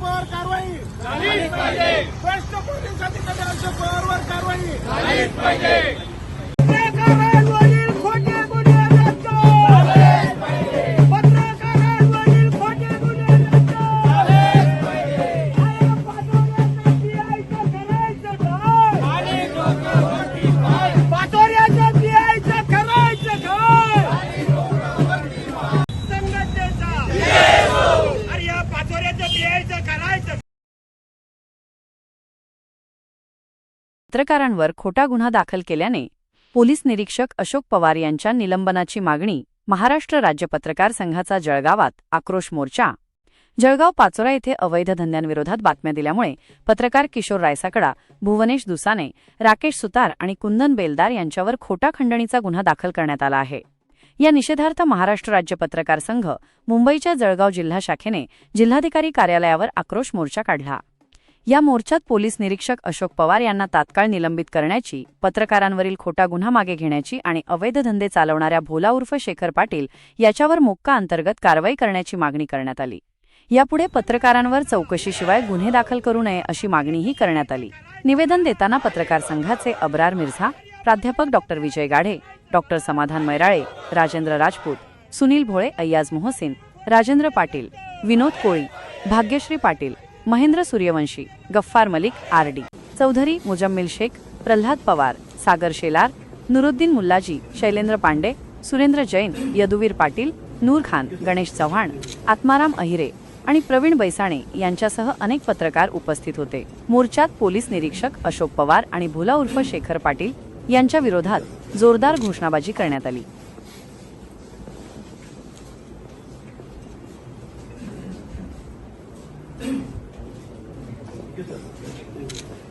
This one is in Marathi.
पवार कारवाई. भ्रष्ट पोलीस अधिकारी अशोक पवारवर कारवाई. पत्रकारांवर खोटा गुन्हा दाखल केल्याने पोलीस निरीक्षक अशोक पवार यांच्या निलंबनाची मागणी महाराष्ट्र राज्य पत्रकार संघाचा जळगावात आक्रोश मोर्चा. जळगाव पाचोरा येथे अवैध धंद्यांविरोधात बातम्या दिल्यामुळे पत्रकार किशोर रायसाकडा भुवनेश दुसाने राकेश सुतार आणि कुंदन बेलदार यांच्यावर खोटा खंडणीचा गुन्हा दाखल करण्यात आला आहे. या निषेधार्थ महाराष्ट्र राज्य पत्रकार संघ मुंबईच्या जळगाव जिल्हा शाखेने जिल्हाधिकारी कार्यालयावर आक्रोश मोर्चा काढला. या मोर्चात पोलीस निरीक्षक अशोक पवार यांना तात्काळ निलंबित करण्याची पत्रकारांवरील खोटा गुन्हा मागे घेण्याची आणि अवैध धंदे चालवणाऱ्या भोला उर्फ शेखर पाटील याच्यावर मोक्का अंतर्गत कारवाई करण्याची मागणी करण्यात आली. यापुढे पत्रकारांवर चौकशीशिवाय गुन्हे दाखल करू नये अशी मागणीही करण्यात आली. निवेदन देताना पत्रकार संघाचे अब्रार मिर्झा प्राध्यापक doctor Vijay Gadhe doctor Samadhan Mairale Rajendra Rajput Sunil Bhole Ayyaz Mohsin Rajendra Patil Vinod Koli Bhagyashree Patil Mahendra Suryavanshi Gaffar Malik R D. Chaudhari Muzammil Shaikh Pralhad Pawar Sagar Shelar Nuruddin Mullaji Shailendra Pandey Surendra Jain Yaduveer Patil Noor Khan Ganesh Chavan Atmaram Ahire आणि प्रवीण बैसाणे यांच्यासह अनेक पत्रकार उपस्थित होते. मोर्चात पोलीस निरीक्षक अशोक पवार आणि भुला उर्फ शेखर पाटील यांच्या विरोधात जोरदार घोषणाबाजी करण्यात आली. Obrigado.